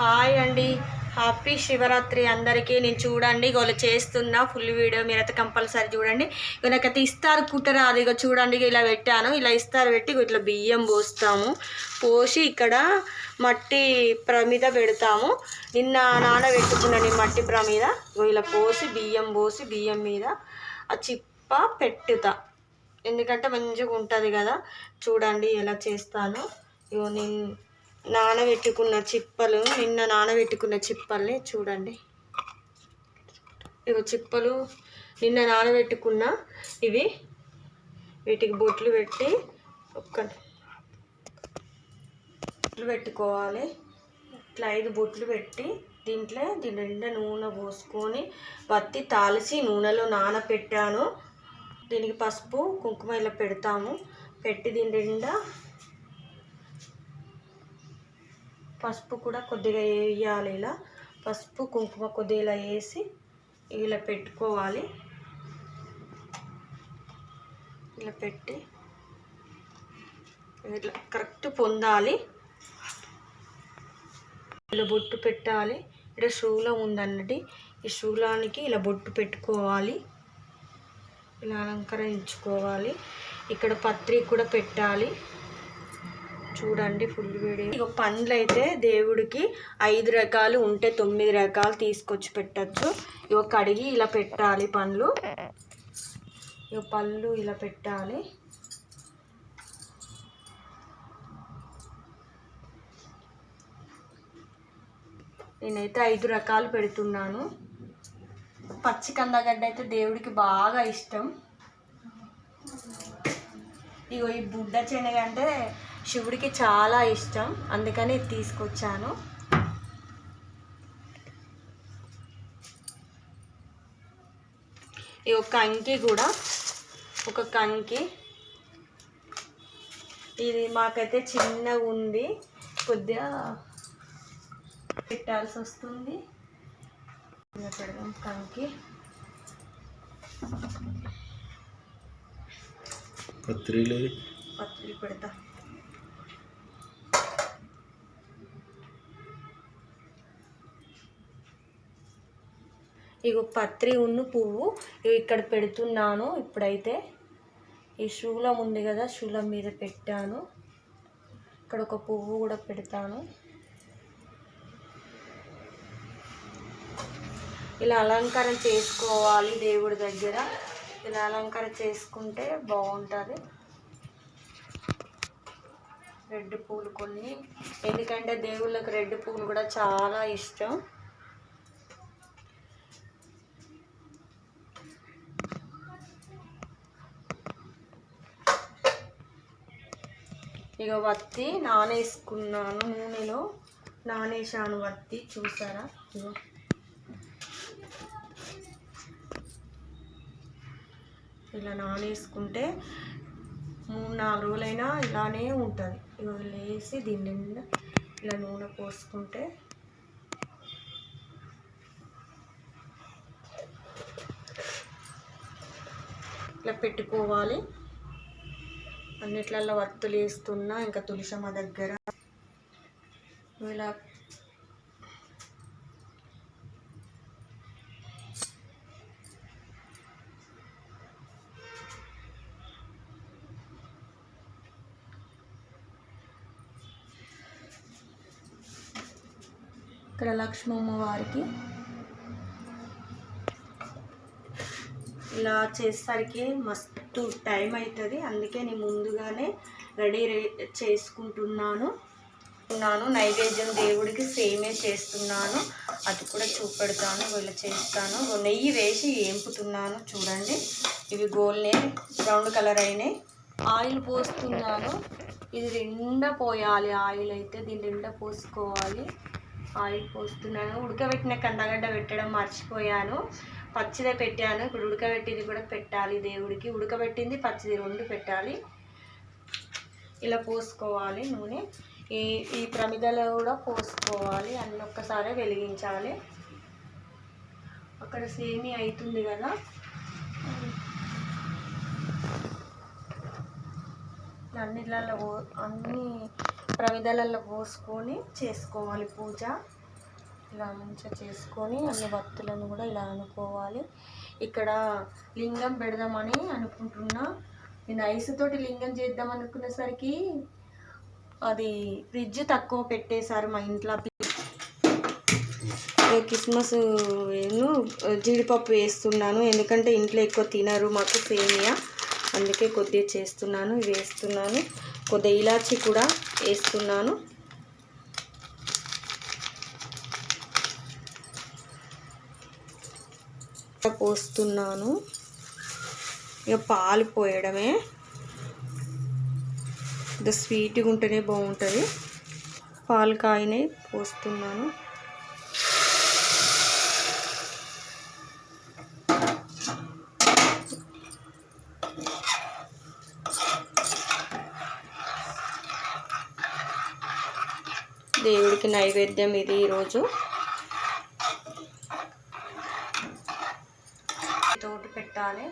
Hi అండి. Happy Shivaratri అందరికీ. నేను చూడండి ఇగో చేస్తున్నా. ఫుల్ వీడియో మీరైతే కంపల్సరీ చూడండి. ఇక నాకైతే ఇస్తారు కుట్టరా ఇక చూడండి ఇలా పెట్టాను. ఇలా ఇస్తారు పెట్టి ఇట్లా బియ్యం పోస్తాము. పోసి ఇక్కడ మట్టి ప్రమిద పెడతాము. నిన్న నానబెట్టుకున్నాను పెట్టుకున్నాను మట్టి ప్రమిద ఇలా పోసి బియ్యం పోసి బియ్యం మీద ఆ చిప్ప పెట్టుతా. ఎందుకంటే మంచిగా ఉంటుంది కదా. చూడండి ఎలా చేస్తాను. ఇగో నేను నానబెట్టుకున్న చిప్పలు నిన్న నానబెట్టుకున్న చిప్పల్ని చూడండి. ఇగో చిప్పలు నిన్న నానబెట్టుకున్న ఇవి. వీటికి బొట్లు పెట్టి ఒక్క బొట్లు పెట్టుకోవాలి. ఇట్లా ఐదు బొట్లు పెట్టి దీంట్లో దీని నిండా నూనె పోసుకొని వత్తి తాలిసి నూనెలో నానబెట్టాను దీనికి పసుపు కుంకుమ ఇలా పెడతాము. పెట్టి దీని నిండా పసుపు కూడా కొద్దిగా వేయాలి ఇలా. పసుపు కుంకుమ కొద్దిగా ఇలా వేసి ఇలా పెట్టుకోవాలి. ఇలా పెట్టి ఇట్లా కరెక్ట్ పొందాలి. ఇలా బొట్టు పెట్టాలి. ఇక్కడ శూలం ఉందన్నది. ఈ శూలానికి ఇలా బొట్టు పెట్టుకోవాలి. ఇలా అలంకరించుకోవాలి. ఇక్కడ పత్రి కూడా పెట్టాలి. చూడండి ఫుల్ వీడియో. ఇక పండ్లు అయితే దేవుడికి ఐదు రకాలు ఉంటే తొమ్మిది రకాలు తీసుకొచ్చి పెట్టచ్చు. ఇక కడిగి ఇలా పెట్టాలి పండ్లు. ఇక పళ్ళు ఇలా పెట్టాలి. నేనైతే ఐదు రకాలు పెడుతున్నాను. పచ్చి కందగడ్డ అయితే దేవుడికి బాగా ఇష్టం. ఇగో ఈ బుడ్డ శనగ అంటే శివుడికి చాలా ఇష్టం. అందుకని తీసుకొచ్చాను. ఈ ఒక కంకి కూడా ఒక కంకి ఇది మాకైతే చిన్నగా ఉంది. కొద్దిగా పెట్టాల్సి వస్తుంది. పెడదాం కంకి పత్రిలే. పత్రి పెడతా. ఇగో పత్రి ఉన్ను పువ్వు ఇక్కడ పెడుతున్నాను. ఇప్పుడైతే ఈ శూలం ఉంది కదా శూలం మీద పెట్టాను. ఇక్కడ ఒక పువ్వు కూడా పెడతాను. ఇలా అలంకారం చేసుకోవాలి దేవుడి దగ్గర. ఇలా అలంకారం చేసుకుంటే బాగుంటుంది. రెడ్ పూలు కొన్ని. ఎందుకంటే దేవుళ్ళకి రెడ్ పూలు కూడా చాలా ఇష్టం. ఇక వత్తి నానేసుకున్నాను నూనెలో. నానేసాను వత్తి చూసారా? ఇలా నానేసుకుంటే మూడు నాలుగు రోజులైనా ఇలానే ఉంటుంది. ఇవి లేసి దీని నిండా ఇలా నూనె పోసుకుంటే ఇట్లా పెట్టుకోవాలి. అన్నిట్లలో వత్తులు వేస్తున్నా ఇంకా తులసమ్మ దగ్గర. ఇలా ఇక్కడ లక్ష్మమ్మ వారికి ఇలా చేసేసరికి మస్తు టైం అవుతుంది అందుకే నేను ముందుగానే రెడీ చేసుకుంటున్నాను. ఉన్నాను. నైవేద్యం దేవుడికి సేమే చేస్తున్నాను. అది కూడా చూపెడతాను. వీళ్ళు చేస్తాను. నెయ్యి వేసి ఏంపుతున్నాను. చూడండి. ఇవి గోల్నే బ్రౌన్ కలర్ అయినాయి. ఆయిల్ పోస్తున్నాను. ఇది నిండా పోయాలి. ఆయిల్ అయితే దీని నిండా పోసుకోవాలి. ఆయిల్ పోస్తున్నాను. ఉడకబెట్టిన కందగడ్డ పెట్టడం మర్చిపోయాను. పచ్చిదే పెట్టాను. ఇప్పుడు ఉడకబెట్టింది కూడా పెట్టాలి దేవుడికి. ఉడకబెట్టింది పచ్చిది రెండు పెట్టాలి. ఇలా పోసుకోవాలి నూనె. ఈ ఈ ప్రమిదలో కూడా పోసుకోవాలి. అన్ని ఒక్కసారి వెలిగించాలి. అక్కడ సేమి అవుతుంది కదా. అన్నిట్లలో పో అన్ని ప్రమిదలలో పోసుకొని చేసుకోవాలి పూజ. ఇలా మంచిగా చేసుకొని అన్ని వత్తులను కూడా ఇలా అనుకోవాలి. ఇక్కడ లింగం పెడదామని అనుకుంటున్నా. నేను ఐస్ తోటి లింగం చేద్దాం అనుకునేసరికి అది ఫ్రిడ్జ్ తక్కువ పెట్టేశారు మా ఇంట్లో. క్రిస్మస్ కిస్మస్ జీడిపప్పు వేస్తున్నాను. ఎందుకంటే ఇంట్లో ఎక్కువ తినరు మాకు సేమియా. అందుకే కొద్దిగా చేస్తున్నాను ఇవి వేస్తున్నాను. కొద్దిగా ఇలాచి కూడా వేస్తున్నాను. పోస్తున్నాను. ఇక పాలు పోయడమే. ఇది స్వీట్గా ఉంటేనే బాగుంటుంది. పాలు కాయనే పోస్తున్నాను. దేవుడికి నైవేద్యం ఇది ఈరోజు తోటి పెట్టాలి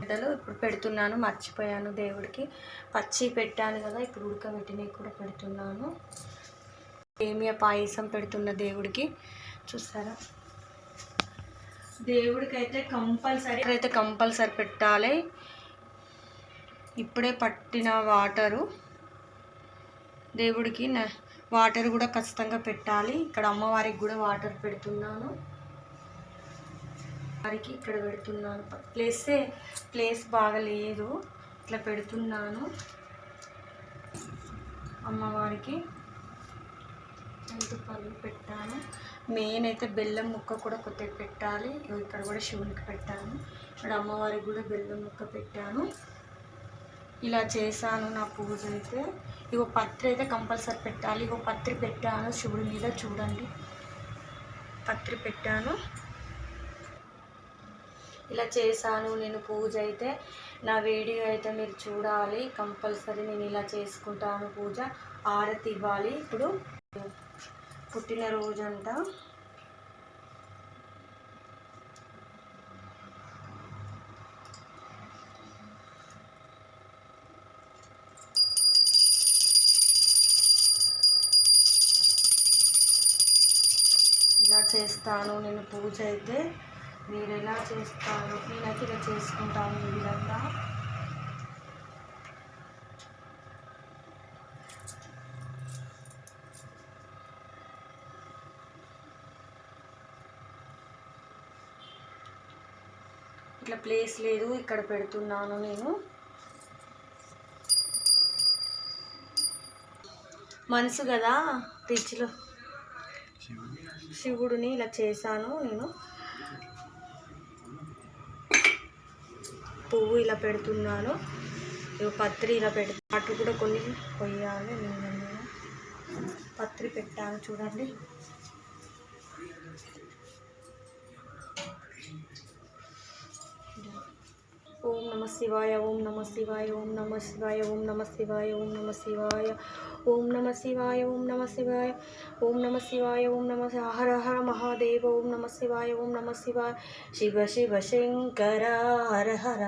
బిడ్డలు ఇప్పుడు పెడుతున్నాను మర్చిపోయాను దేవుడికి. పచ్చి పెట్టాను కదా ఇప్పుడు ఉడకబెట్టినవి కూడా పెడుతున్నాను. సేమియా పాయసం పెడుతున్న దేవుడికి. చూసారా? దేవుడికి అయితే కంపల్సరీ అయితే కంపల్సరీ పెట్టాలి. ఇప్పుడే పట్టిన వాటరు దేవుడికి న- వాటర్ కూడా ఖచ్చితంగా పెట్టాలి. ఇక్కడ అమ్మవారికి కూడా వాటర్ పెడుతున్నాను. వారికి ఇక్కడ పెడుతున్నాను. ప్లేసే ప్లేస్ బాగా లేదు ఇట్లా పెడుతున్నాను. అమ్మవారికి పళ్ళు పెట్టాను. మెయిన్ అయితే బెల్లం ముక్క కూడా కొద్దిగా పెట్టాలి. ఇక్కడ కూడా శివునికి పెట్టాను. ఇక్కడ అమ్మవారికి కూడా బెల్లం ముక్క పెట్టాను. ఇలా చేశాను నా పూజ అయితే. ఇగో పత్రి అయితే కంపల్సరీ పెట్టాలి. ఇగో పత్రి పెట్టాను. శివుడి మీద చూడండి. పత్రి పెట్టాను. ఇలా చేశాను. నేను పూజ అయితే. నా వీడియో అయితే మీరు చూడాలి. కంపల్సరీ నేను ఇలా చేసుకుంటాను పూజ. ఆరతి ఇవ్వాలి. ఇప్పుడు పుట్టినరోజంతా అంట ఇలా చేస్తాను నేను పూజ అయితే మీరు ఎలా చేస్తారు? నేనైతే ఇలా చేసుకుంటాను ఈ విధంగా. ఇట్లా ప్లేస్ లేదు ఇక్కడ పెడుతున్నాను నేను. మనసు కదా ఫ్రిడ్జ్లో. శివుడిని ఇలా చేశాను నేను. పువ్వు ఇలా పెడుతున్నాను. పత్రి ఇలా పెడు అటు కూడా కొన్ని కొయ్యాలి. నేను పత్రి పెట్టాను చూడండి. ఓం నమ శివాయ ఓం నమ శివాయ ఓం నమ శివాయ ఓం నమ శివాయ ఓం నమ శివాయ ఓం నమ శివాయ ఓం నమ శివాయ ఓం నమ శివాయ ఓం నమ శి- హర హర మహాదేవ ఓం నమ శివాయ ఓం నమ శివాయ శివ శివ శంకర హర హర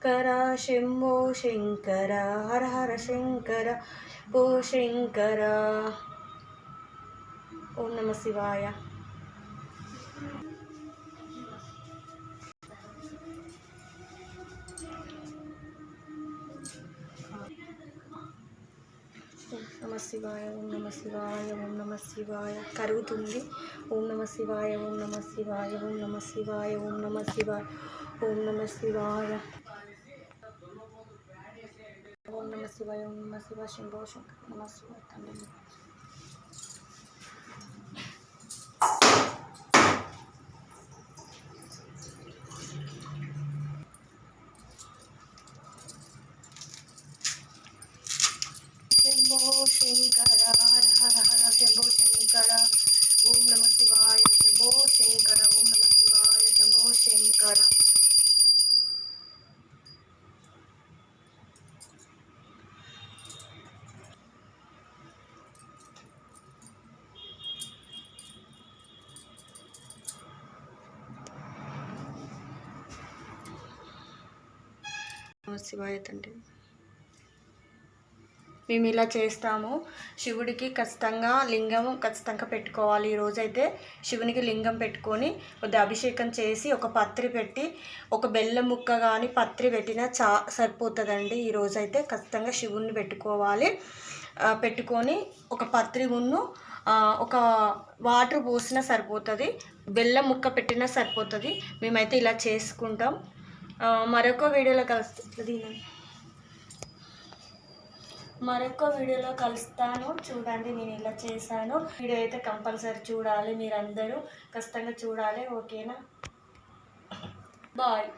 కర శంభో శంకర హర హర శంకర ఓ శంకర ఓం నమ నమ శివాయ ఓం నమ శివాయ ఓం నమ శివాయ. కరుగుతుంది. ఓం నమ శివాయ ఓం నమ శివాయ ఓం నమ శివాయ ఓం నమ శివాయ ఓం నమ శివాయ. ఓం నమ శివాయ ఓం నమ శివ శంభో శంకర్ నమ శివాయ తండ్రి. నమ శివాయ తండ్రి మేము ఇలా చేస్తాము. శివుడికి ఖచ్చితంగా లింగం ఖచ్చితంగా పెట్టుకోవాలి. ఈ రోజైతే శివునికి లింగం పెట్టుకొని కొద్ది అభిషేకం చేసి ఒక పత్రి పెట్టి ఒక బెల్లం ముక్క కానీ పత్రి పెట్టినా చా సరిపోతుందండి. ఈ రోజైతే ఖచ్చితంగా శివుణ్ణి పెట్టుకోవాలి. పెట్టుకొని ఒక పత్రి ఉన్ను ఒక వాటర్ పోసినా సరిపోతుంది. బెల్లం ముక్క పెట్టినా సరిపోతుంది. మేమైతే ఇలా చేసుకుంటాం. మరొక వీడియోలో కలుస్తుంది మరొక వీడియోలో కలుస్తాను. చూడండి నేను ఇలా చేశాను. వీడియో అయితే కంపల్సరీ చూడాలి మీరందరూ. ఖచ్చితంగా చూడాలి ఓకేనా? బాయ్.